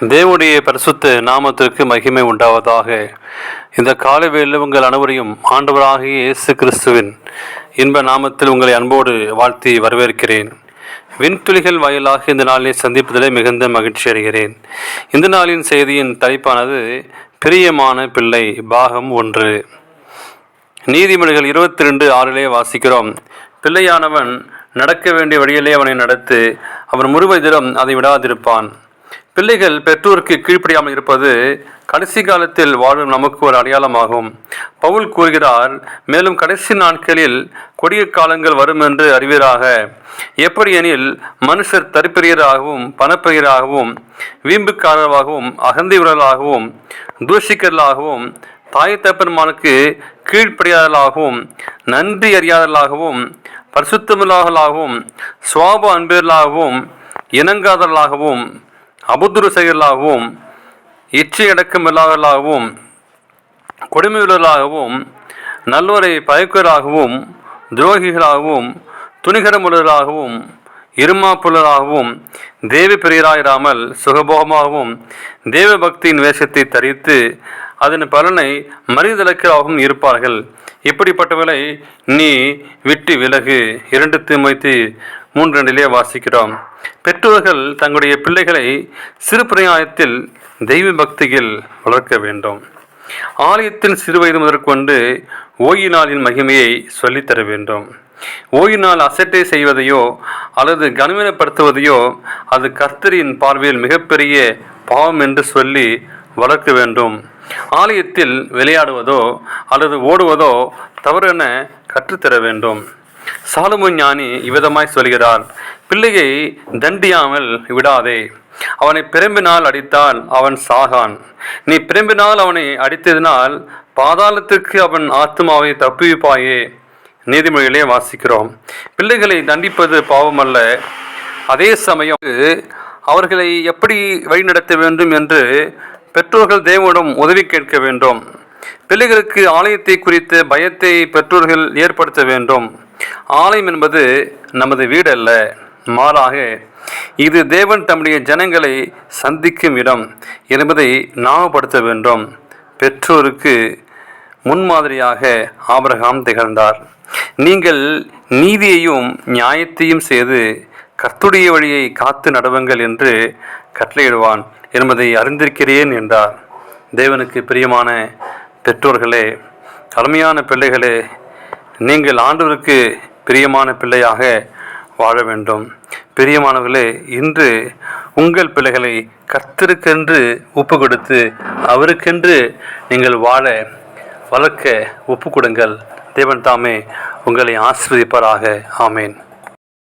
தேவனுடைய பரிசுத்த நாமத்திற்கு மகிமை உண்டாவதாக. இந்த காலவேளையில் உங்கள் அனைவரையும் ஆண்டவராகிய இயேசு கிறிஸ்துவின் இன்ப நாமத்தில் உங்களை அன்போடு வாழ்த்தி வரவேற்கிறேன். விண்துளிகள் வாயிலாக இந்த நாளினை சந்திப்பதிலே மிகுந்த மகிழ்ச்சி அடைகிறேன். இந்த நாளின் செய்தியின் தலைப்பானது பிரியமான பிள்ளை பாகம் ஒன்று நீதிமொழிகள் இருபத்தி ரெண்டு ஆறிலே வாசிக்கிறோம். பிள்ளையானவன் நடக்க வேண்டிய வழியிலே அவனை நடத்து அவன் முழுவதிலும் அதை விடாதிருப்பான். பிள்ளைகள் பெற்றோருக்கு கீழ்ப்படியாமல் இருப்பது கடைசி காலத்தில் வாழும் நமக்கு ஒரு அடையாளமாகும். பவுல் கூறுகிறார் மேலும் கடைசி நாட்களில் கொடிய காலங்கள் வரும் என்று அறிவீராக. எப்படியெனில் மனுஷர் தரிப்பிரியராகவும் பணப்பிரியராகவும் வீம்புக்காரராகவும் அகந்தையுடலாகவும் தூஷிக்கர்களாகவும் தாய் தப்பன்மானுக்கு கீழ்ப்படியாதலாகவும் நன்றி அறியாதலாகவும் பரிசுத்தமில்லாதலாகவும் சுவாப அன்பர்களாகவும் இணங்காதலாகவும் அபுத்துரு செயலாகவும் இச்சையடக்கமில்லாதலாகவும் கொடுமையுள்ளவர்களாகவும் நல்லோரை பயக்கராகவும் துரோகிகளாகவும் துணிகரமுள்ளவர்களாகவும் இருமாப்புள்ளதாகவும் தேவி பிரியராயிராமல் சுகபோகமாகவும் தேவ பக்தியின் வேஷத்தை தரித்து அதன் பலனை மறிதலுக்காகவும் இருப்பார்கள். இப்படிப்பட்டவர்களை நீ விட்டு விலகு. இரண்டு தீமைத்து மூன்றண்டிலே வாசிக்கிறோம். பெற்றோர்கள் தங்களுடைய பிள்ளைகளை சிறு பிரயாயத்தில் தெய்வ பக்தியில் வளர்க்க வேண்டும். ஆலயத்தின் சிறுவயது முதற்கொண்டு ஓய்வு மகிமையை சொல்லித்தர வேண்டும். ஓய்வு நாள் அசட்டை செய்வதையோ அல்லது கனவீனப்படுத்துவதையோ அது கர்த்தரின் பார்வையில் மிகப்பெரிய பாவம் என்று சொல்லி வளர்க்க வேண்டும். ஆலயத்தில் விளையாடுவதோ அல்லது ஓடுவதோ தவறென கற்றுத்தர வேண்டும். சாலுமு ஞானி இவ்விதமாய் சொல்கிறார் பிள்ளையை தண்டியாமல் விடாதே. அவனை பிரம்பினால் அடித்தால் அவன் சாகான். நீ பிரம்பினால் அவனை அடித்ததினால் பாதாளத்திற்கு அவன் ஆத்மாவை தப்புவிப்பாயே. நீதிமொழிகளே வாசிக்கிறோம் பிள்ளைகளை தண்டிப்பது பாவமல்ல. அதே சமயம் அவர்களை எப்படி வழிநடத்த வேண்டும் என்று பெற்றோர்கள் தேவனிடம் உதவி கேட்க வேண்டும். பிள்ளைகளுக்கு ஆலயத்தை குறித்த பயத்தை பெற்றோர்கள் ஏற்படுத்த வேண்டும். ஆலயம் என்பது நமது வீடு அல்ல மாறாக இது தேவன் தம்முடைய ஜனங்களை சந்திக்கும் இடம் என்பதை ஞாபகப்படுத்த வேண்டும். பெற்றோருக்கு முன்மாதிரியாக ஆபிரகாம் திகழ்ந்தார். நீங்கள் நீதியையும் நியாயத்தையும் செய்து கர்த்துடைய வழியை காத்து நடவுங்கள் என்று கட்டளையிடுவான். என்பதை அறிந்திருக்கிறேன் என்றார். தேவனுக்கு பிரியமான பெற்றோர்களே அருமையான பிள்ளைகளே நீங்கள் ஆண்டவருக்கு பிரியமான பிள்ளையாக வாழ வேண்டும். பிரியமானவர்களே இன்று உங்கள் பிள்ளைகளை கர்த்தருக்கென்று ஒப்பு கொடுத்து அவருக்கென்று நீங்கள் வாழ வளர்க்க ஒப்பு கொடுங்கள் தேவன் தாமே உங்களை ஆசிர்வதிப்பாராக. ஆமேன்.